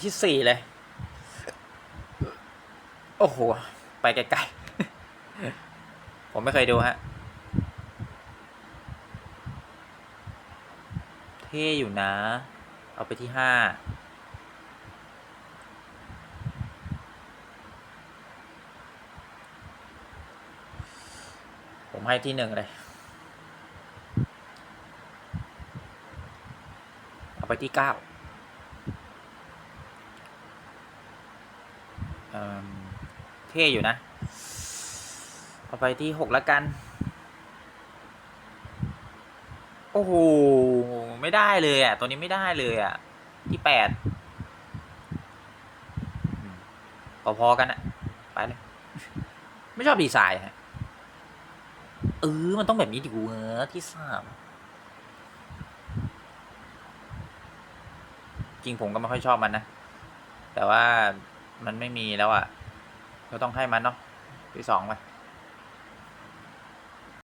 ที่สี่เลย โอ้โห ไปไกลๆ ผมไม่เคยดูฮะ เท่อยู่นะ เอาไปที่ห้าผมให้ที่หนึ่งเลยเอาไปที่เก้า เท่อยู่นะเอาไปที่หกแล้วกัน โอ้โห ไม่ได้เลยอะ ตัวนี้ไม่ได้เลยอะ ที่แปดพอๆกันอะไปเลย ไม่ชอบดีไซน์ฮะเออ มันต้องแบบนี้ดิวะที่สามจริงผมก็ไม่ค่อยชอบมันนะ แต่ว่า มันไม่มีแล้วอะก็ต้องให้มันเนาะที่สองไป